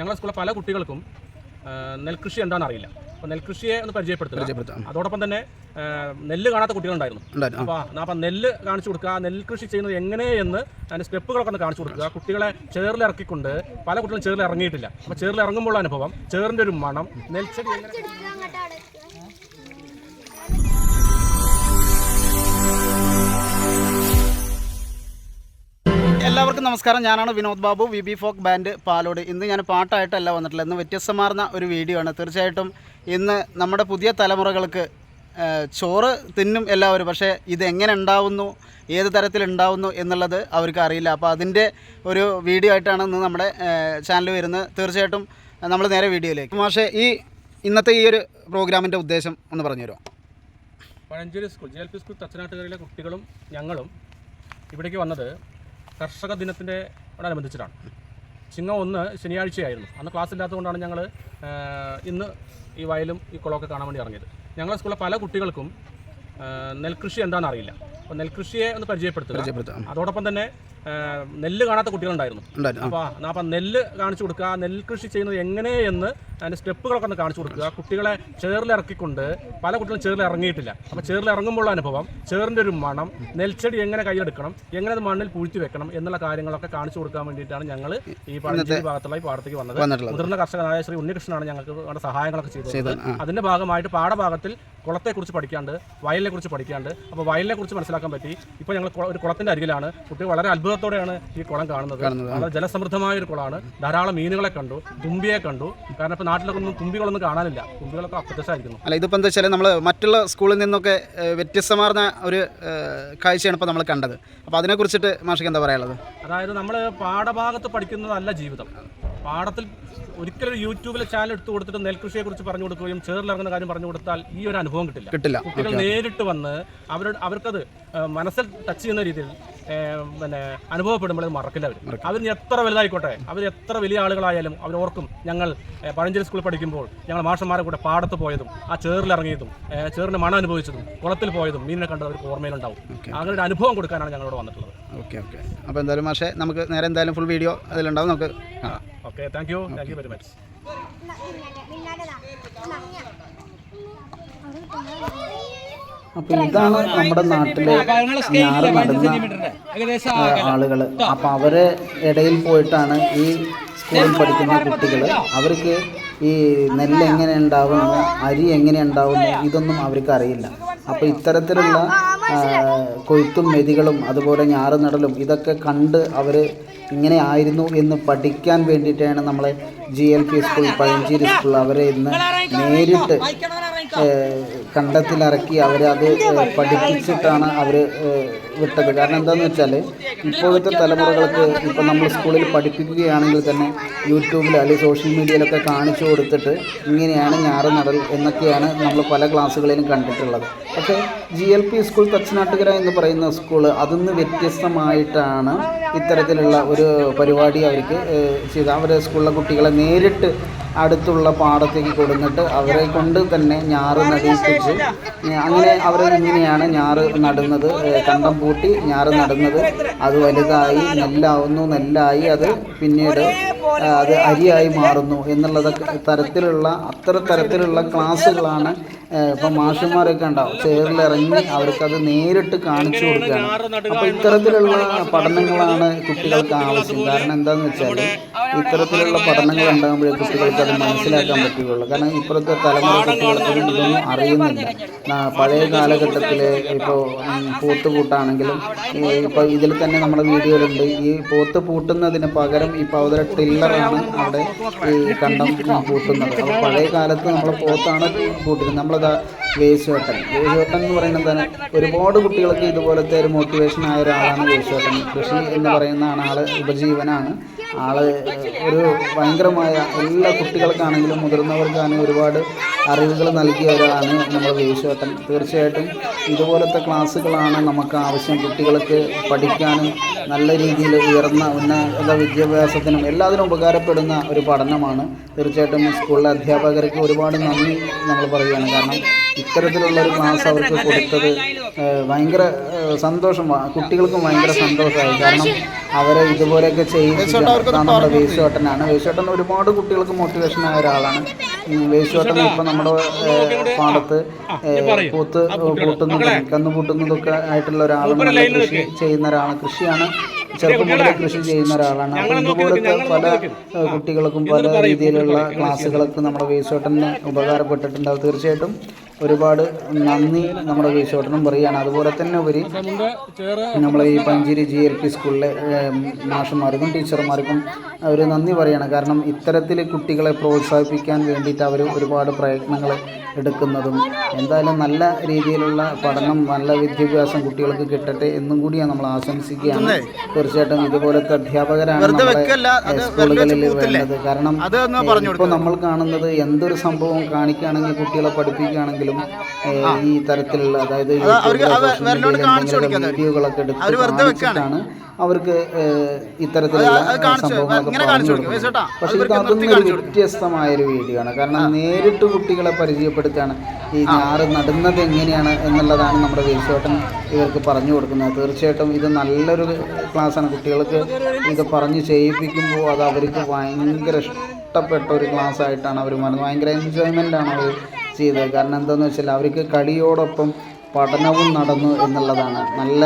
ഞങ്ങളുടെ സ്കൂളിലെ പല കുട്ടികൾക്കും നെൽകൃഷി എന്താണെന്ന് അറിയില്ല. അപ്പോൾ നെൽകൃഷിയെ ഒന്ന് പരിചയപ്പെടുത്തുക പരിചയപ്പെടുത്താം. അതോടൊപ്പം തന്നെ നെല്ല് കാണാത്ത കുട്ടികളുണ്ടായിരുന്നു. അപ്പോൾ അപ്പം നെല്ല് കാണിച്ചു കൊടുക്കുക നെൽകൃഷി ചെയ്യുന്നത് എങ്ങനെയെന്ന് അതിന്റെ സ്റ്റെപ്പുകളൊക്കെ ഒന്ന് കാണിച്ചു കൊടുക്കുക. കുട്ടികളെ ചേറിലിറക്കിക്കൊണ്ട് പല കുട്ടികളും ചേറിൽ ഇറങ്ങിയിട്ടില്ല. അപ്പോൾ ചേറിൽ ഇറങ്ങുമ്പോൾ അനുഭവം ചേറിന്റെ ഒരു മണം നെൽച്ചെടി എങ്ങനെ എല്ലാവർക്കും നമസ്കാരം. ഞാനാണ് Vinod Babu V B folk band Palode. ഇന്ന് ഞാൻ പാട്ടായിട്ടല്ല വന്നിട്ടില്ല ഇന്ന് വ്യത്യസ്തമാർന്ന ഒരു വീഡിയോ ആണ്. തീർച്ചയായിട്ടും ഇന്ന് നമ്മുടെ പുതിയ തലമുറകൾക്ക് ചോറ് തിന്നും എല്ലാവരും പക്ഷേ ഇത് എങ്ങനെ ഉണ്ടാവുന്നു ഏത് തരത്തിലുണ്ടാവുന്നു എന്നുള്ളത് അവർക്ക് അറിയില്ല. അപ്പോൾ അതിന്റെ ഒരു വീഡിയോ ആയിട്ടാണ് ഇന്ന് നമ്മുടെ ചാനൽ വരുന്നത്. തീർച്ചയായിട്ടും നമ്മൾ നേരെ വീഡിയോയിലേക്ക്. പക്ഷേ ഈ ഇന്നത്തെ ഈ ഒരു പ്രോഗ്രാമിന്റെ ഉദ്ദേശം ഒന്ന് പറഞ്ഞു തരുമോ? Pazhanchery school J L P school തച്ചനാട്ടുകരയിലെ കുട്ടികളും ഞങ്ങളും ഇവിടേക്ക് വന്നത് കർഷക ദിനത്തിന്റെ അനുബന്ധിച്ചിട്ടാണ് ചിങ്ങം ഒന്ന് ശനിയാഴ്ചയായിരുന്നു. അന്ന് ക്ലാസ് ഇല്ലാത്തതുകൊണ്ടാണ് ഞങ്ങൾ ഇന്ന് ഈ വയലും ഈ കുളമൊക്കെ കാണാൻ വേണ്ടി ഇറങ്ങിയത്. ഞങ്ങളുടെ സ്കൂളിലെ പല കുട്ടികൾക്കും നെൽകൃഷി എന്താണെന്ന് അറിയില്ല. അപ്പോൾ നെൽകൃഷിയെ ഒന്ന് പരിചയപ്പെടുത്തുക. അതോടൊപ്പം തന്നെ നെല്ല് കാണാത്ത കുട്ടികളുണ്ടായിരുന്നു. അപ്പോൾ അപ്പം നെല്ല് കാണിച്ചു കൊടുക്കുക നെല്ല് നെൽകൃഷി ചെയ്യുന്നത് എങ്ങനെയെന്ന് അതിന്റെ സ്റ്റെപ്പുകളൊക്കെ ഒന്ന് കാണിച്ചു കൊടുക്കുക. കുട്ടികളെ ചേറിലിറക്കിക്കൊണ്ട് പല കുട്ടികളും ചേറിൽ ഇറങ്ങിയിട്ടില്ല. അപ്പോൾ ചേറിൽ ഇറങ്ങുമ്പോഴുള്ള അനുഭവം ചേറിന്റെ ഒരു മണം നെൽച്ചെടി എങ്ങനെ കൈയെടുക്കണം എങ്ങനെ അത് മണ്ണിൽ പൂഴ്ത്തി വെക്കണം എന്നുള്ള കാര്യങ്ങളൊക്കെ കാണിച്ചു കൊടുക്കാൻ വേണ്ടിയിട്ടാണ് ഞങ്ങൾ ഈ പഴഞ്ചേരി ഭാഗത്തുള്ള ഈ പാടത്തേക്ക് വന്നത്. മുതിർന്ന കർഷകനായ ശ്രീ ഉണ്ണികൃഷ്ണനാണ് ഞങ്ങൾക്ക് അവിടെ സഹായങ്ങളൊക്കെ ചെയ്തത്. അതിന്റെ ഭാഗമായിട്ട് പാഠഭാഗത്തിൽ കുളത്തെക്കുറിച്ച് പഠിക്കാണ്ട് വയലിനെ കുറിച്ച് പഠിക്കാണ്ട് അപ്പോൾ വയലിനെ കുറിച്ച് മനസ്സിലാക്കാൻ പറ്റി. ഇപ്പോൾ ഞങ്ങൾ ഒരു കുളത്തിന്റെ അരികിലാണ്. കുട്ടികൾ വളരെ അത്ഭുതത്തോടെയാണ് ഈ കുളം കാണുന്നത്. വളരെ ജലസമൃദ്ധമായ ഒരു കുളമാണ്. ധാരാളം മീനുകളെ കണ്ടു തുമ്പിയെ കണ്ടു. കാരണം ഇപ്പൊ നാട്ടിലൊക്കെ ഒന്നും തുമ്പികളൊന്നും കാണാനില്ല. തുമ്പികളൊക്കെ അപ്രത്യക്ഷമായിരിക്കുന്നു. അല്ല ഇതിപ്പോൾ എന്താ വെച്ചാൽ നമ്മൾ മറ്റുള്ള സ്കൂളിൽ നിന്നൊക്കെ വ്യത്യസ്തമാർന്ന ഒരു കാഴ്ചയാണ് ഇപ്പോൾ നമ്മൾ കണ്ടത്. അപ്പോൾ അതിനെക്കുറിച്ചിട്ട് മാഷിക്ക് എന്താ പറയാനുള്ളത്? അതായത് നമ്മൾ പാഠഭാഗത്ത് പഠിക്കുന്നതല്ല ജീവിതം. പാഠത്തിൽ ഒരിക്കലും ഒരു യൂട്യൂബിലെ ചാനൽ എടുത്തു കൊടുത്തിട്ട് നെൽകൃഷിയെ കുറിച്ച് പറഞ്ഞു കൊടുക്കുകയും ചേറിലിറങ്ങുന്ന കാര്യം പറഞ്ഞു കൊടുത്താൽ ഈ ഒരു അനുഭവം കിട്ടില്ല. കിട്ടില്ല. കുട്ടികൾ നേരിട്ട് വന്ന് അവർ അവർക്കത് മനസ്സിൽ ടച്ച് ചെയ്യുന്ന രീതിയിൽ പിന്നെ അനുഭവപ്പെടുമ്പോൾ അത് മറക്കില്ല അവർ. അവർ എത്ര വലുതായിക്കോട്ടെ അവർ എത്ര വലിയ ആളുകളായാലും അവർ ഓർക്കും ഞങ്ങൾ പഴഞ്ചേരി സ്കൂളിൽ പഠിക്കുമ്പോൾ ഞങ്ങൾ മാഷന്മാരെ കൂടെ പാടത്ത് പോയതും ആ ചേറിലിറങ്ങിയതും ചേറിന് മണം അനുഭവിച്ചതും കുളത്തിൽ പോയതും മീനിനെ കണ്ടത് അവർക്ക് ഓർമ്മയിലുണ്ടാവും. അങ്ങനെ ഒരു അനുഭവം കൊടുക്കാനാണ് ഞങ്ങളോട് വന്നിട്ടുള്ളത്. Okay okay. അപ്പോൾ എന്തായാലും മാഷെ നമുക്ക് നേരെ എന്തായാലും ഫുൾ വീഡിയോ അതിലുണ്ടാവും. നമുക്ക് കാണാം. Okay thank you thank you very much അപ്പൊ ഇതാണ് നമ്മുടെ നാട്ടിലെ ഞാറ് നടുന്ന ആളുകൾ അപ്പൊ അവരെ ഇടയിൽ പോയിട്ടാണ് ഈ സ്കൂളിൽ പഠിക്കുന്ന കുട്ടികൾ അവർക്ക് ഈ നെല്ല് എങ്ങനെ ഉണ്ടാവുന്നു അരി എങ്ങനെ ഉണ്ടാവുന്നു ഇതൊന്നും അവർക്ക് അറിയില്ല. അപ്പോൾ ഇത്തരത്തിലുള്ള കൊയ്ത്തും മെതികളും അതുപോലെ ഞാറ് നടലും ഇതൊക്കെ കണ്ട് അവർ ഇങ്ങനെ ആയിരുന്നു എന്ന് പഠിക്കാൻ വേണ്ടിയിട്ടാണ് നമ്മളെ G L P school Pazhanchery school അവരെ ഇന്ന് നേരിട്ട് കണ്ടത്തിലിറക്കി അവരത് പഠിപ്പിച്ചിട്ടാണ് അവർ വിട്ടത്. കാരണം എന്താണെന്ന് വെച്ചാൽ ഇപ്പോഴത്തെ തലമുറകൾക്ക് ഇപ്പം നമ്മൾ സ്കൂളിൽ പഠിപ്പിക്കുകയാണെങ്കിൽ തന്നെ യൂട്യൂബിൽ അല്ലെങ്കിൽ സോഷ്യൽ മീഡിയയിലൊക്കെ കാണിച്ചു കൊടുത്തിട്ട് ഇങ്ങനെയാണ് ഞാറ് നടൽ എന്നൊക്കെയാണ് നമ്മൾ പല ക്ലാസ്സുകളിലും കണ്ടിട്ടുള്ളത്. പക്ഷേ G L P school Thachanattukara എന്ന് പറയുന്ന സ്കൂൾ അതിന്ന് വ്യത്യസ്തമായിട്ടാണ് ഇത്തരത്തിലുള്ള ഒരു പരിപാടി അവർക്ക് ചെയ്ത്. അവരെ സ്കൂളിലെ കുട്ടികളെ നേരിട്ട് അടുത്തുള്ള പാടത്തേക്ക് കൊടുന്നിട്ട് അവരെ കൊണ്ട് തന്നെ ഞാറ് നടിപ്പിച്ച് അങ്ങനെ അവർ ഇങ്ങനെയാണ് ഞാറ് നടുന്നത്. കണ്ടം പൂട്ടി ഞാറ് നടുന്നത്. അത് വലുതായി നെല്ലാവുന്നു നെല്ലായി. അത് പിന്നീട് അത് അരിയായി മാറുന്നു എന്നുള്ളതൊക്കെ തരത്തിലുള്ള അത്ര തരത്തിലുള്ള ക്ലാസ്സുകളാണ് ഇപ്പൊ ഇപ്പം മാഷന്മാരൊക്കെ ഉണ്ടാവും. ചേറിലിറങ്ങി അവർക്കത് നേരിട്ട് കാണിച്ചു കൊടുക്കുകയാണ്. അപ്പൊ ഇത്തരത്തിലുള്ള പഠനങ്ങളാണ് കുട്ടികൾക്ക് ആവശ്യം. കാരണം എന്താണെന്ന് വെച്ചാൽ ഇത്തരത്തിലുള്ള പഠനങ്ങൾ ഉണ്ടാകുമ്പോഴേ കുട്ടികൾക്ക് അത് മനസ്സിലാക്കാൻ പറ്റുകയുള്ളൂ. കാരണം ഇപ്പോഴത്തെ തലമുറ കുട്ടികൾക്കൊന്നും ഇതൊന്നും അറിയുന്നില്ല. പഴയ കാലഘട്ടത്തിൽ ഇപ്പോൾ പോത്ത് പൂട്ടാണെങ്കിലും ഈ ഇപ്പോൾ ഇതിൽ തന്നെ നമ്മുടെ വീഡിയോയിലുണ്ട്. ഈ പോത്ത് പൂട്ടുന്നതിന് പകരം ഇപ്പോൾ അവരുടെ ടില്ലറാണ് അവിടെ ഈ കണ്ടം പൂട്ടുന്നത്. അപ്പോൾ പഴയ കാലത്ത് നമ്മൾ പോത്താണ് പൂട്ടിരുന്നത്. നമ്മളതാ വേശുവേട്ടൻ വേശുവേട്ടൻ എന്ന് പറയുന്നത് തന്നെ ഒരുപാട് കുട്ടികൾക്ക് ഇതുപോലത്തെ ഒരു മോട്ടിവേഷൻ ആയ ഒരാളാണ് വേശുവേട്ടൻ കൃഷി എന്ന് പറയുന്ന ആൾ ഉപജീവനാണ്. ആൾ ഒരു ഭയങ്കരമായ എല്ലാ കുട്ടികൾക്കാണെങ്കിലും മുതിർന്നവർക്കാണെങ്കിലും ഒരുപാട് അറിവുകൾ നൽകിയ ഒരാളാണ് നമ്മൾ വേശുവേട്ടൻ തീർച്ചയായിട്ടും ഇതുപോലത്തെ ക്ലാസ്സുകളാണ് നമുക്ക് ആവശ്യം കുട്ടികൾക്ക് പഠിക്കാനും നല്ല രീതിയിൽ ഉയർന്ന ഉന്നത വിദ്യാഭ്യാസത്തിനും എല്ലാത്തിനും ഉപകാരപ്പെടുന്ന ഒരു പഠനമാണ്. തീർച്ചയായിട്ടും സ്കൂളിലെ അധ്യാപകർക്ക് ഒരുപാട് നന്ദി നമ്മൾ പറയുകയാണ്. കാരണം ഇത്തരത്തിലുള്ള ഒരു ക്ലാസ് അവർക്ക് കൊടുത്തത് ഭയങ്കര സന്തോഷം. കുട്ടികൾക്കും ഭയങ്കര സന്തോഷമായി. കാരണം അവരെ ഇതുപോലെയൊക്കെ ചെയ്യുന്ന നമ്മുടെ വേശുവേട്ടനാണ് വേശുവേട്ടൻ ഒരുപാട് കുട്ടികൾക്ക് മോട്ടിവേഷൻ ആയ ഒരാളാണ് വേശുവേട്ടൻ ഇപ്പം നമ്മുടെ പാടത്ത് പൂത്ത് പൂട്ടുന്നതും കന്ന് പൂട്ടുന്നതൊക്കെ ആയിട്ടുള്ള ഒരാളാണ് കൃഷി ചെയ്യുന്ന ഒരാളാണ്. കൃഷിയാണ് ചെറുപ്പം മുതലേ കൃഷി ചെയ്യുന്ന ഒരാളാണ്. ഇതുപോലത്തെ പല കുട്ടികൾക്കും പല രീതിയിലുള്ള ക്ലാസ്സുകളൊക്കെ നമ്മുടെ വേശുവേട്ടന് ഉപകാരപ്പെട്ടിട്ടുണ്ടാവും തീർച്ചയായിട്ടും ഒരുപാട് നന്ദി നമ്മുടെ വേശോട്ടനും പറയുകയാണ്. അതുപോലെ തന്നെ ഉപരി നമ്മളെ ഈ പഞ്ചേരി ജി എൽ പി സ്കൂളിലെ മാഷന്മാർക്കും ടീച്ചർമാർക്കും അവർ നന്ദി പറയാണ് കാരണം ഇത്തരത്തിൽ കുട്ടികളെ പ്രോത്സാഹിപ്പിക്കാൻ വേണ്ടിയിട്ട് അവർ ഒരുപാട് പ്രയത്നങ്ങൾ എടുക്കുന്നതും എന്തായാലും നല്ല രീതിയിലുള്ള പഠനം നല്ല വിദ്യാഭ്യാസം കുട്ടികൾക്ക് കിട്ടട്ടെ എന്നും കൂടിയാണ് നമ്മൾ ആശംസിക്കുകയാണ്. തീർച്ചയായിട്ടും ഇതുപോലത്തെ അധ്യാപകരാണ് നമ്മുടെ സ്കൂളുകളിൽ വേണ്ടത്. കാരണം ഇപ്പോൾ നമ്മൾ കാണുന്നത് എന്തൊരു സംഭവം കാണിക്കുകയാണെങ്കിൽ കുട്ടികളെ പഠിപ്പിക്കുകയാണെങ്കിലും ഏഹ്, ഈ തരത്തിലുള്ള അതായത് വീഡിയോകളൊക്കെ എടുത്ത് കാണിച്ചിട്ടാണ് അവർക്ക് ഇത്തരത്തിലുള്ള സംഭവങ്ങളൊക്കെ പറഞ്ഞു കൊടുക്കുന്നത് പക്ഷേ ഇത് അതൊന്നും ഒരു വ്യത്യസ്തമായ ഒരു വീഡിയോ ആണ് കാരണം നേരിട്ട് കുട്ടികളെ പരിചയപ്പെടുത്തുകയാണ് ഈ ഞാറ് നടുന്നത് എങ്ങനെയാണ് എന്നുള്ളതാണ് നമ്മുടെ വേശോട്ടൻ ഇവർക്ക് പറഞ്ഞു കൊടുക്കുന്നത്. തീർച്ചയായിട്ടും ഇത് നല്ലൊരു ക്ലാസ്സാണ്. കുട്ടികൾക്ക് ഇത് പറഞ്ഞ് ചെയ്യിപ്പിക്കുമ്പോൾ അത് അവർക്ക് ഭയങ്കര ഇഷ്ടപ്പെട്ട ഒരു ക്ലാസ് ആയിട്ടാണ് അവർ മാറുന്നത് ഭയങ്കര എൻജോയ്മെന്റ് ആണ് അവർ ചെയ്തത്. കാരണം എന്താണെന്ന് വെച്ചാൽ അവർക്ക് കളിയോടൊപ്പം പഠനവും നടന്നു എന്നുള്ളതാണ്. നല്ല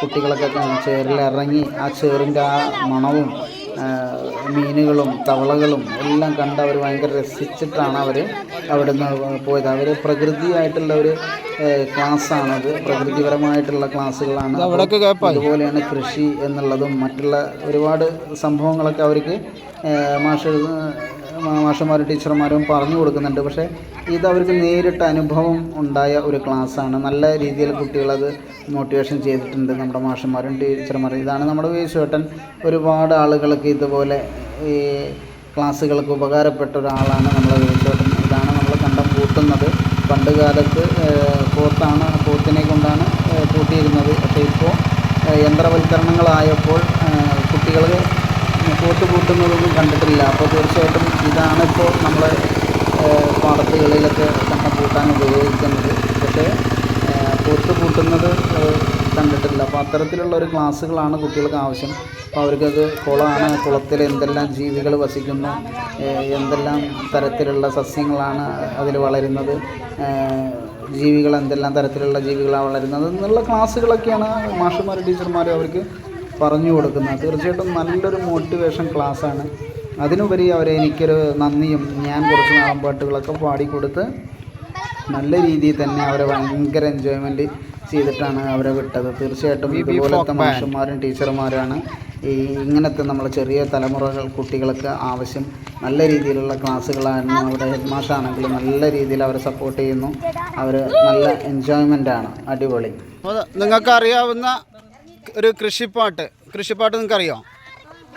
കുട്ടികളൊക്കെ ചേറിലിറങ്ങി ആ ചേറിന്റെ ആ മണവും മീനുകളും തവളകളും എല്ലാം കണ്ട് അവർ ഭയങ്കര രസിച്ചിട്ടാണ് അവർ അവിടെ നിന്ന് പോയത്. അവർ പ്രകൃതിയായിട്ടുള്ള ഒരു ക്ലാസ്സാണത്. പ്രകൃതിപരമായിട്ടുള്ള ക്ലാസ്സുകളാണ്. അതുപോലെയാണ് കൃഷി എന്നുള്ളതും മറ്റുള്ള ഒരുപാട് സംഭവങ്ങളൊക്കെ അവർക്ക് മാഷ് മാഷന്മാരും ടീച്ചർമാരും പറഞ്ഞു കൊടുക്കുന്നുണ്ട്. പക്ഷേ ഇത് അവർക്ക് നേരിട്ട് അനുഭവം ഉണ്ടായ ഒരു ക്ലാസ്സാണ്. നല്ല രീതിയിൽ കുട്ടികളത് മോട്ടിവേഷൻ ചെയ്തിട്ടുണ്ട് നമ്മുടെ മാഷന്മാരും ടീച്ചർമാരും. ഇതാണ് നമ്മുടെ വേശുവേട്ടൻ. ഒരുപാട് ആളുകൾക്ക് ഇതുപോലെ ഈ ക്ലാസ്സുകൾക്ക് ഉപകാരപ്പെട്ട ഒരാളാണ് നമ്മളെ വേശുവേട്ടൻ. ഇതാണ് നമ്മൾ കണ്ടം പൂട്ടുന്നത്. പണ്ട് കാലത്ത് പോത്താണ് പോത്തിനെ കൊണ്ടാണ് കൂട്ടിയിരുന്നത് പക്ഷേ ഇപ്പോൾ യന്ത്രവൽക്കരണങ്ങളായപ്പോൾ കുട്ടികൾ പോത്ത് പൂട്ടുന്നതൊന്നും കണ്ടിട്ടില്ല. അപ്പോൾ തീർച്ചയായിട്ടും ഇതാണ് ഇപ്പോൾ നമ്മൾ പാടത്തുകളിലൊക്കെ കണ്ടം പൂട്ടാൻ ഉപയോഗിക്കുന്നത്. പക്ഷേ പോത്ത് പൂട്ടുന്നത് കണ്ടിട്ടില്ല. അപ്പോൾ അത്തരത്തിലുള്ള ഒരു ക്ലാസ്സുകളാണ് കുട്ടികൾക്ക് ആവശ്യം. അപ്പോൾ അവർക്കത് കുളമാണ് കുളത്തിൽ എന്തെല്ലാം ജീവികൾ വസിക്കുന്നു എന്തെല്ലാം തരത്തിലുള്ള സസ്യങ്ങളാണ് അതിൽ വളരുന്നത് ജീവികൾ എന്തെല്ലാം തരത്തിലുള്ള ജീവികളാണ് വളരുന്നത് എന്നുള്ള ക്ലാസ്സുകളൊക്കെയാണ് മാഷന്മാരും ടീച്ചർമാരും അവർക്ക് പറഞ്ഞു കൊടുക്കുന്നത്. തീർച്ചയായിട്ടും നല്ലൊരു മോട്ടിവേഷൻ ക്ലാസ്സാണ് അതിനുപരി അവരെ എനിക്കൊരു നന്ദിയും ഞാൻ കുറച്ച് നാളം പാട്ടുകളൊക്കെ പാടിക്കൊടുത്ത് നല്ല രീതിയിൽ തന്നെ അവരെ ഭയങ്കര എൻജോയ്മെന്റ് ചെയ്തിട്ടാണ് അവരെ വിട്ടത്. തീർച്ചയായിട്ടും ഇതുപോലത്തെ മനുഷ്യന്മാരും ടീച്ചർമാരാണ്. ഈ ഇങ്ങനത്തെ നമ്മൾ ചെറിയ തലമുറകൾ കുട്ടികൾക്ക് ആവശ്യം നല്ല രീതിയിലുള്ള ക്ലാസ്സുകളായിരുന്നു അവിടെ ഹെഡ് മാഷാണെങ്കിലും നല്ല രീതിയിൽ അവരെ സപ്പോർട്ട് ചെയ്യുന്നു. അവർ നല്ല എൻജോയ്മെന്റ് ആണ്. അടിപൊളി. നിങ്ങൾക്ക് അറിയാവുന്ന ഒരു കൃഷിപ്പാട്ട്. കൃഷിപ്പാട്ട് നിങ്ങൾക്ക് അറിയോ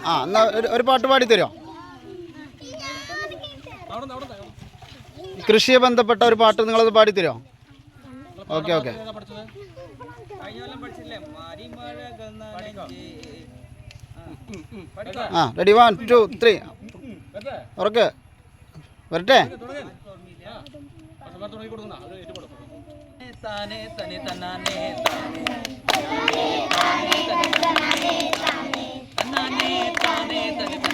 ആ എന്നാ ഒരു പാട്ട് പാടി തരുമോ കൃഷിയെ ബന്ധപ്പെട്ട ഒരു പാട്ട് നിങ്ങളത് പാടി തരുമോ ഓക്കെ ഓക്കെ. ആ റെഡി വൺ ടു ത്രീ ഉറക്ക്. വരട്ടെ? തനെ తానే తని తనానే తానే తనానే తానే తని తనానే తానే తని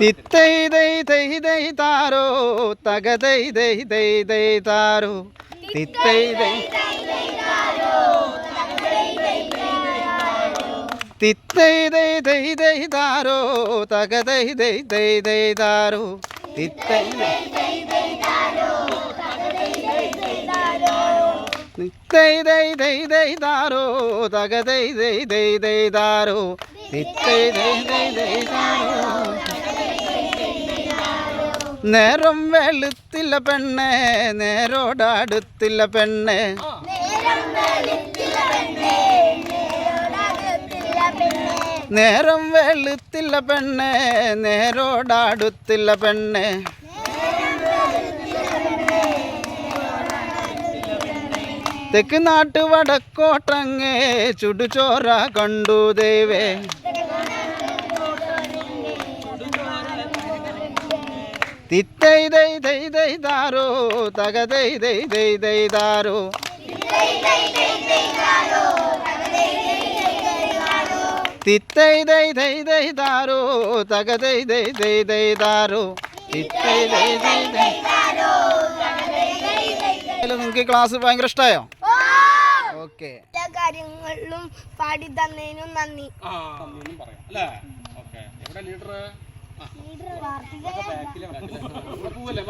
തിത്തൈ ദൈ ദൈ ദൈ താരോ തക ദൈ ദൈ ദൈ ദൈ താരോ തിത്തൈ ദൈ തിത്തൈ ദൈ ദൈ ദൈ താരോ തക ദൈ ദൈ ദൈ ദൈ താരോ തിത്തൈ ദൈ തിത്തൈ ദൈ ദൈ ദൈ താരോ തക ദൈ ദൈ ദൈ ദൈ താരോ തിത്തൈ ദൈ ദൈ ദൈ താരോ നേരം വെളുത്തില്ല പെണ്ണെ നേരോടടുത്തില്ല പെണ്ണെ. നേരം വെളുത്തില്ല പെണ്ണെ നേരോടടുത്തില്ല പെണ്ണെ. തെക്ക് നാട്ട് വടക്കോട്ടങ്ങേ ചുടുചോറ കണ്ടു ദൈവേ. തിത്തൈ ദൈ ദൈ ദൈ ദാരോ തക ദൈ ദൈ ദൈ ദൈ ദാരോ തിത്തൈ ദൈ ദൈ ദൈ ദാരോ തക ദൈ ദൈ ദൈ ദൈ ദാരോ തിത്തൈ ദൈ ദൈ ദൈ നിങ്ങൾക്ക് ക്ലാസ് ഭയങ്കര ഇഷ്ടമായോ ഓക്കെ എല്ലാ കാര്യങ്ങളിലും പാടി തന്നതിനും നന്ദി ആ പറയാം അല്ലേ ഓക്കെ എവിടെ ലീഡർ പോവല്ലേ?